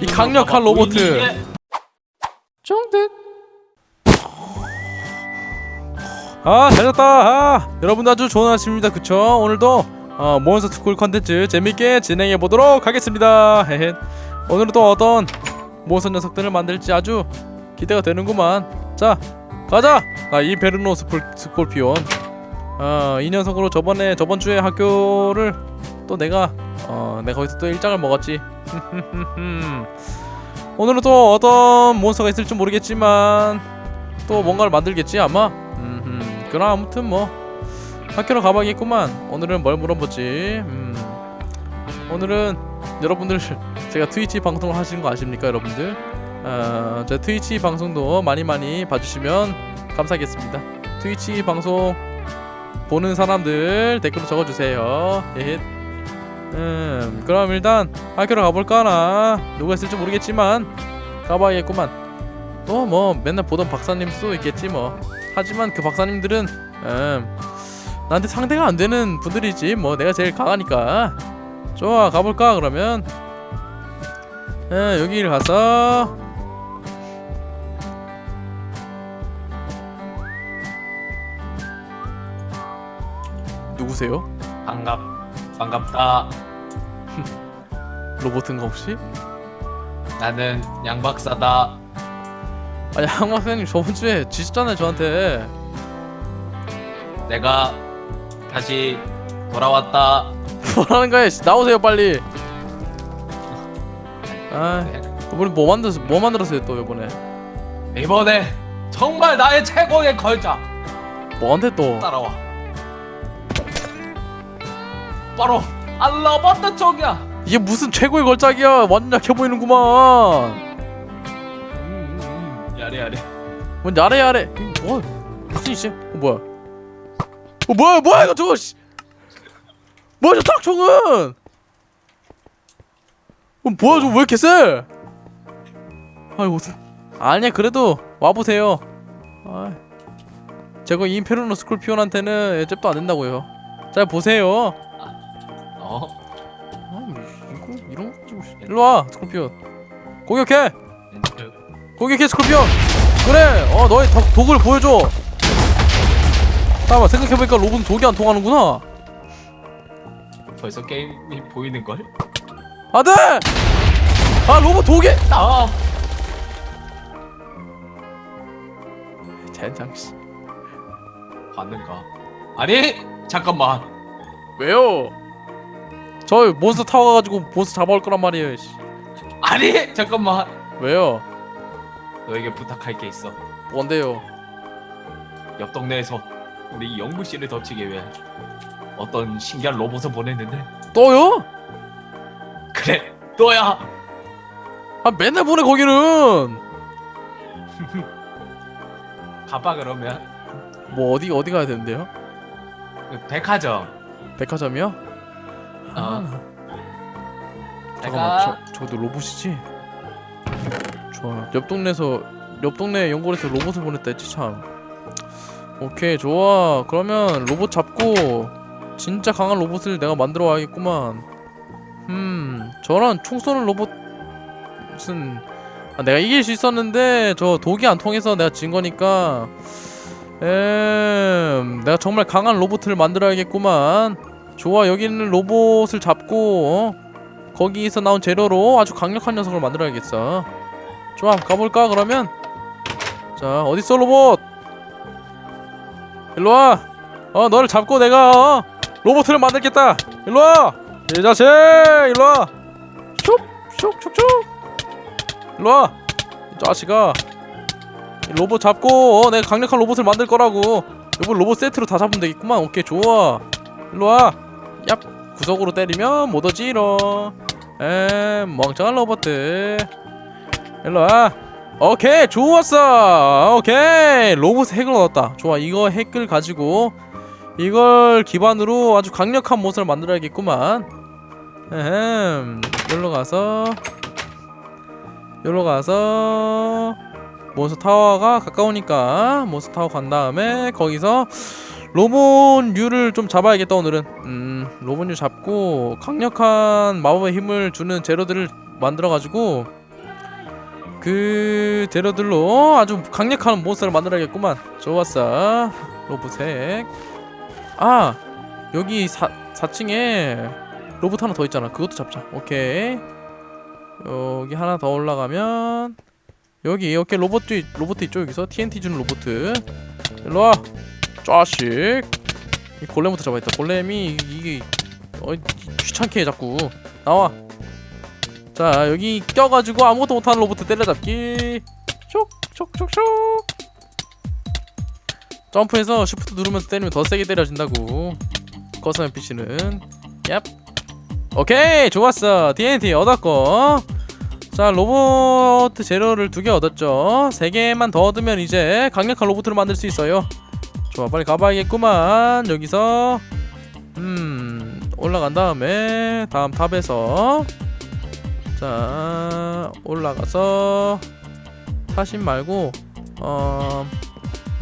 이 강력한 로보트. 정득. 아, 잘 잤다. 아, 여러분도 아주 좋은 아침입니다. 그쵸? 오늘도 어, 몬스터 스쿨 컨텐츠 재밌게 진행해 보도록 하겠습니다. 오늘은 또 어떤 몬스터 녀석들을 만들지 아주 기대가 되는구만. 자, 가자. 나이 베르노 스콜, 스콜피온. 어, 이 녀석으로 저번에 저번 주에 학교를 또 내가 어, 내가 거기서 또 일장을 먹었지. 오늘은 또 어떤 몬스터가 있을지 모르겠지만 또 뭔가를 만들겠지 아마. 음흠. 그럼 아무튼 뭐 학교로 가봐야겠구만. 오늘은 뭘 물어보지? 음. 오늘은 여러분들 제가 트위치 방송을 하시는 거 아십니까, 여러분들? 어, 제 트위치 방송도 많이 많이 봐주시면 감사하겠습니다. 트위치 방송 보는 사람들 댓글로 적어주세요. 예. 음, 그럼 일단 학교로 가볼까나 누가 있을지 모르겠지만 가봐야겠구만. 또 뭐 맨날 보던 박사님도 있겠지 뭐. 하지만 그 박사님들은 음, 나한테 상대가 안 되는 분들이지 뭐 내가 제일 강하니까. 좋아 가볼까 그러면. 음, 여기를 가서 누구세요? 반갑 반갑다. 로봇인가 혹시? 나는 양 박사다. 아니 양 박사님 저번 주에 지셨잖아요 저한테 내가 다시 돌아왔다. 뭐라는 거야 씨, 나오세요 빨리 아 이번에 뭐 만들었어 뭐 만들었어요 또 이번에 이번에 정말 나의 최고의 걸작 뭐한테 또 따라와. 바로 알러버트 쪽이야. 이게 무슨 최고의 걸작이야. 완전 약해 보이는구만. 음, 음, 야래 야래. 뭔 야래 야래. 이거 뭐 무슨 이씨? 어 뭐야? 어 뭐야 뭐야 이거 저거 씨. 뭐야 저 탁총은? 어 뭐야 저거 왜 이렇게 세? 아이고 아니야 그래도 와보세요. 아 제가 인페르노 스콜피온한테는 잽도 안 된다고요. 잘 보세요 어? 아 이거 이런 거 가지고 씨. 일로 와 스콜피온 공격해 공격해 스콜피온 그래 어 너의 덕, 독을 보여줘 잠깐만 생각해보니까 로봇은 독이 안 통하는구나 벌써 게임이 보이는 걸? 안돼 아 로봇 독이 아. 젠장 씨 봤는가? 아니 잠깐만. 왜요 저 몬스터 타워 가지고 몬스터 잡아올 거란 말이에요 씨. 아니 잠깐만. 왜요? 너에게 부탁할 게 있어. 뭔데요? 옆 동네에서 우리 연구실을 덮치기 위해 어떤 신기한 로봇을 보냈는데. 또요? 그래 너야. 아 맨날 보내 거기는. 가봐 그러면. 뭐 어디 어디 가야 되는데요? 그 백화점. 백화점이요? 어 아, 잠깐만 내가 저 저도 로봇이지? 좋아 옆 동네에서 옆 동네 연구원에서 로봇을 보냈다 했지 참. 오케이 좋아. 그러면 로봇 잡고 진짜 강한 로봇을 내가 만들어 와야겠구만. 음 저런 총 쏘는 로봇 무슨 아, 내가 이길 수 있었는데 저 독이 안 통해서 내가 진 거니까. 음 내가 정말 강한 로봇을 만들어야겠구만 좋아 여기 있는 로봇을 잡고 어? 거기서 나온 재료로 아주 강력한 녀석을 만들어야겠어. 좋아, 가볼까 그러면? 자, 어딨어 로봇? 일로 와. 어, 너를 잡고 내가 어? 로봇을 만들겠다. 일로 와. 이 자식, 일로 와. 슉, 슉, 슉, 슉. 일로 와. 이 자식아. 이 로봇 잡고 어, 내가 강력한 로봇을 만들 거라고. 이번 로봇 세트로 다 잡으면 되겠구만. 오케이, 좋아. 일로 와. 얍. 구석으로 때리면 못 오지로. 에 멍청한 로봇들. 일로와. 오케이 좋았어. 오케이. 로봇 핵을 얻었다. 좋아 이거 핵을 가지고 이걸 기반으로 아주 강력한 모습을 만들어야겠구만. 에헴 여기로 가서 여기로 가서 몬스터 타워가 가까우니까 몬스터 타워 간 다음에 거기서 로봇류를 좀 잡아야겠다 오늘은. 음 로봇류 잡고 강력한 마법의 힘을 주는 재료들을 만들어 가지고 그 재료들로 아주 강력한 몬스터를 만들어야겠구만. 좋았어. 로봇색. 아 여기 사, 4층에 로봇 하나 더 있잖아. 그것도 잡자. 오케이. 여기 하나 더 올라가면 여기 이렇게 로봇 로봇 있죠 여기서? TNT 주는 로봇. 일로와 짜식. 이 골렘부터 잡아야겠다. 골렘이 이- 이게 어 귀찮게 해 자꾸. 나와. 자 여기 껴가지고 아무것도 못하는 로봇 때려잡기. 쇽쇽쇽쇽 점프해서 쉬프트 누르면서 때리면 더 세게 때려진다고. 커서 NPC는. 얍. 오케이 좋았어. TNT 얻었고. 자 로봇 재료를 두 개 얻었죠. 세 개만 더 얻으면 이제 강력한 로봇을 만들 수 있어요 좋아 빨리 가봐야겠구만. 여기서 음 올라간 다음에 다음 탑에서 자 올라가서 사신 말고 어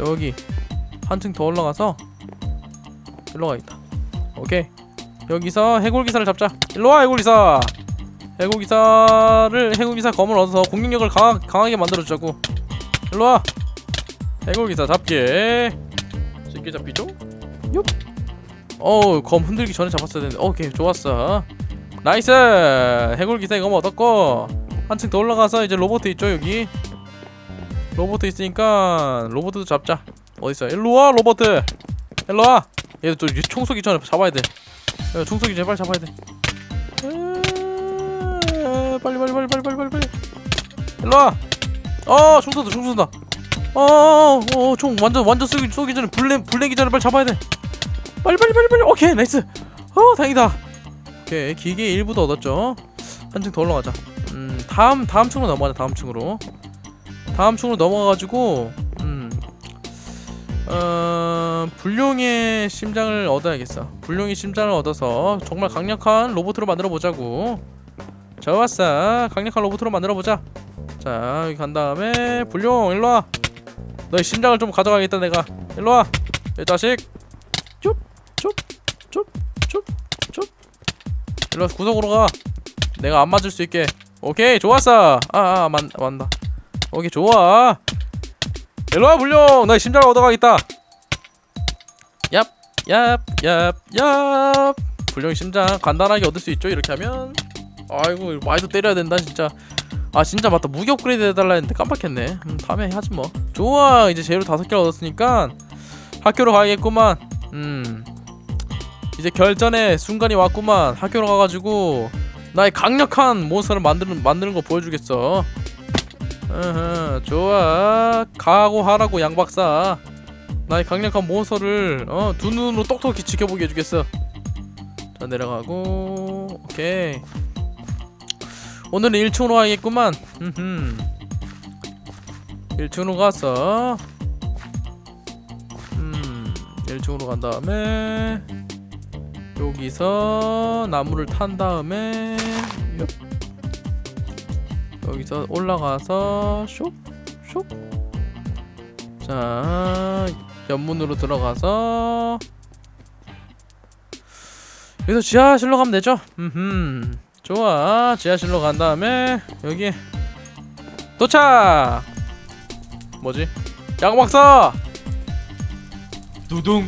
여기 한층 더 올라가서 일로 가있다 오케이. 여기서 해골기사를 잡자. 일로와 해골기사. 해골기사를 해골기사 검을 얻어서 공격력을 강하, 강하게 만들어주자고. 일로와. 해골기사 잡기 쉽게 잡히죠? 육 어우 검 흔들기 전에 잡았어야 되는데. 오케이 좋았어. 나이스! 해골 기사 이거 얻었고 한층 더 올라가서 이제 로봇 있죠 여기. 로봇 있으니까 로봇도 잡자. 어딨어? 일로와 로봇. 일로와. 얘도 좀 총쏘기 전에 잡아야 돼. 야, 총쏘기 제발 잡아야 돼. 빨리 빨리 빨리 빨리 빨리 빨리. 일로와. 어총 쏜다 총 쏜다 어어총 완전 완전 쏘기 쏘기 전에 불내 불내기 전에 빨리 잡아야 돼 빨리 빨리 빨리 빨리 오케이 나이스 어 다행이다 오케이 기계 일부도 얻었죠 한층 더 올라가자 음 다음 다음 층으로 넘어가자 다음 층으로 다음 층으로 넘어가가지고 음 어, 불룡의 심장을 얻어야겠어. 불룡의 심장을 얻어서 정말 강력한 로봇으로 만들어 보자고. 좋았어. 강력한 로봇으로 만들어 보자. 자, 여기 간 다음에 불룡 일로 와. 너의 심장을 좀 가져가겠다 내가. 일로 와. 이 자식. 쭉, 쭉, 쭉, 쭉, 쭉. 일로 와, 구석으로 가. 내가 안 맞을 수 있게. 오케이, 좋았어. 아, 아, 만, 만다. 오케이, 좋아. 일로와 불룡 나의 심장을 얻어가겠다 얍얍얍얍 불룡 심장 간단하게 얻을 수 있죠 이렇게 하면 아이고 많이도 때려야 된다 진짜 아 진짜 맞다 무기 업그레이드 해달라 했는데 깜빡했네 음, 다음에 하지 뭐 좋아 이제 재료 다섯 개를 얻었으니까 학교로 가야겠구만. 음. 이제 결전의 순간이 왔구만. 학교로 가가지고 나의 강력한 몬스터를 만드는 만드는 거 보여주겠어. 으흠, 좋아. 각오하라고 양박사. 나의 강력한 몬스터를 어, 두 눈으로 똑똑히 지켜보게 해주겠어. 자 내려가고 오케이. 오늘은 1층으로 가야겠구만. 음흠. 1층으로 가서 음 1층으로 간 다음에 여기서 나무를 탄 다음에 엽. 여기서 올라가서 쇽, 쇽. 자, 연문으로 들어가서 여기서 지하실로 가면 되죠? 음, 좋아. 지하실로 간 다음에 여기 도착. 뭐지? 양박사. 두둥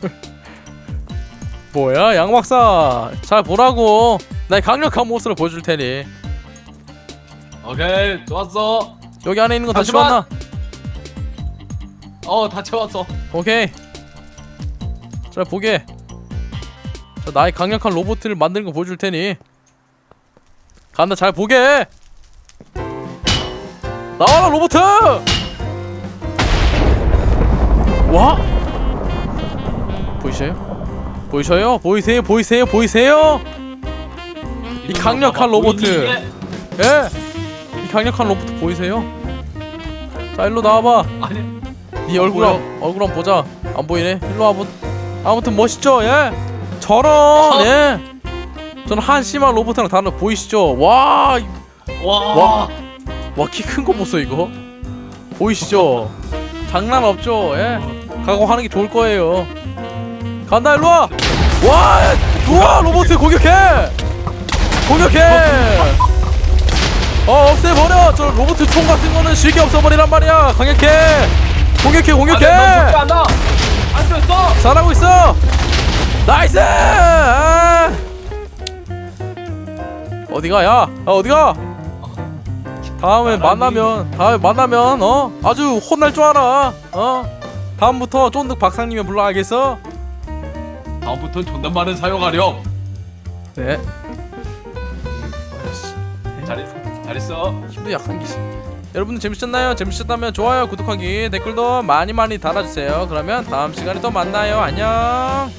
뭐야, 양박사. 잘 보라고. 나의 강력한 모습을 보여줄 테니. 오케이 좋았어 여기 안에 있는 거다 하지만- 집었나? 어 다 채웠어 오케이. 자 보게. 자 나의 강력한 로봇을 만드는 거 보여줄 테니. 간다 잘 보게. 나와라 로봇! 와? 보이셔요? 보이셔요? 보이세요? 보이세요? 보이세요? 이 강력한 로봇. 예. 이 강력한 로봇 보이세요? 자 일로 나와봐. 아니 네 얼굴 한, 얼굴 한번 보자 안 보이네 일로 와보 아무튼 멋있죠 예 저런 예 저는 한심한 로봇이랑 다른 거 보이시죠 와 와 와, 키 큰 거 보소 이거 보이시죠 장난 없죠 예 각오하는 게 좋을 거예요. 간다 일로 와 와 좋아! 로봇 공격해! 공격해! 어 없애버려! 저 로봇 총 같은 거는 쉽게 없애버리란 말이야. 강력해! 공격해 공격해! 안돼 안 됐어. 잘하고 있어! 나이스! 아. 어디가 야? 아, 어디가? 다음에 만나면 다음에 만나면 어? 아주 혼날 줄 알아. 어 다음부터 쫀득 박사님이 불러 알겠어 다음부터는 존댓말은 사용하렴. 네. 잘했어 잘했어. 힘도 약한 기시 여러분들 재밌으셨나요? 재밌으셨다면 좋아요 구독하기 댓글도 많이 많이 달아주세요. 그러면 다음 시간에 또 만나요. 안녕